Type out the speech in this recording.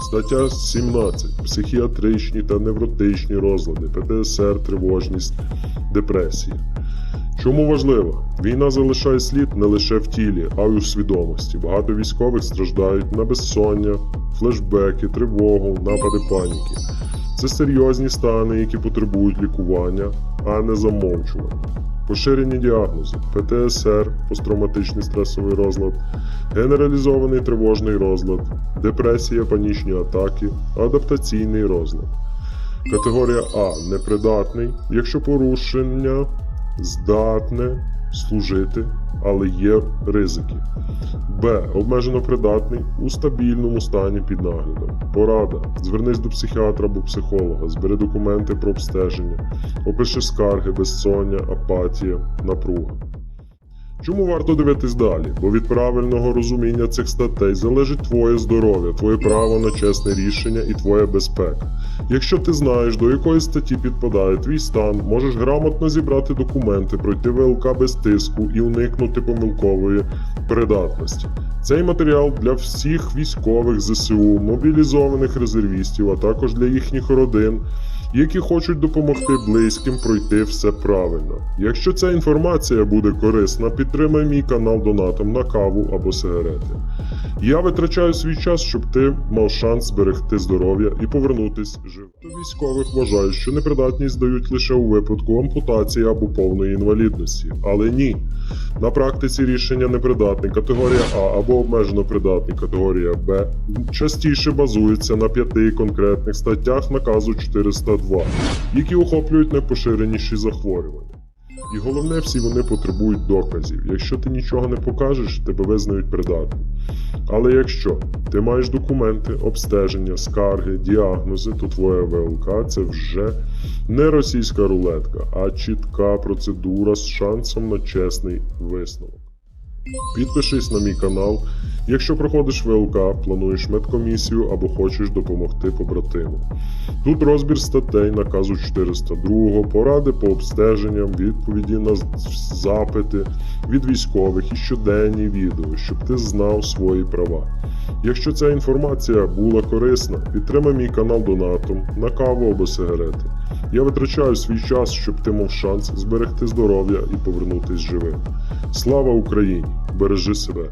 Стаття 17. Психіатричні та невротичні розлади, ПТСР, тривожність, депресія. Чому важливо? Війна залишає слід не лише в тілі, а й у свідомості. Багато військових страждають на безсоння, флешбеки, тривогу, напади паніки. Це серйозні стани, які потребують лікування, а не замовчування. Поширені діагнози: ПТСР, посттравматичний стресовий розлад, генералізований тривожний розлад, депресія, панічні атаки, адаптаційний розлад. Категорія А непридатний, якщо порушення здатне служити, але є ризики. Б. Обмежено придатний у стабільному стані під наглядом. Порада. Звернись до психіатра або психолога, збери документи про обстеження, опиши скарги, безсоння, апатія, напруга. Чому варто дивитись далі? Бо від правильного розуміння цих статей залежить твоє здоров'я, твоє право на чесне рішення і твоя безпека. Якщо ти знаєш, до якої статті підпадає твій стан, можеш грамотно зібрати документи, пройти ВЛК без тиску і уникнути помилкової придатності. Цей матеріал для всіх військових ЗСУ, мобілізованих резервістів, а також для їхніх родин, які хочуть допомогти близьким пройти все правильно. Якщо ця інформація буде корисна, підтримай мій канал донатом на каву або сигарети. Я витрачаю свій час, щоб ти мав шанс зберегти здоров'я і повернутись живим. То військових вважають, що непридатність дають лише у випадку ампутації або повної інвалідності. Але ні. На практиці рішення непридатний категорія А або обмежено придатний категорія Б частіше базуються на п'яти конкретних статтях наказу 402, які охоплюють найпоширеніші захворювання. І головне, всі вони потребують доказів. Якщо ти нічого не покажеш, тебе визнають придатним. Але якщо ти маєш документи, обстеження, скарги, діагнози, то твоя ВЛК це вже не російська рулетка, а чітка процедура з шансом на чесний висновок. Підпишись на мій канал, якщо проходиш ВЛК, плануєш медкомісію або хочеш допомогти побратиму. Тут розбір статей наказу 402, поради по обстеженням, відповіді на запити від військових і щоденні відео, щоб ти знав свої права. Якщо ця інформація була корисна, підтримай мій канал донатом на каву або сигарети. Я витрачаю свій час, щоб ти мав шанс зберегти здоров'я і повернутись живим. Слава Україні! Бережи себе!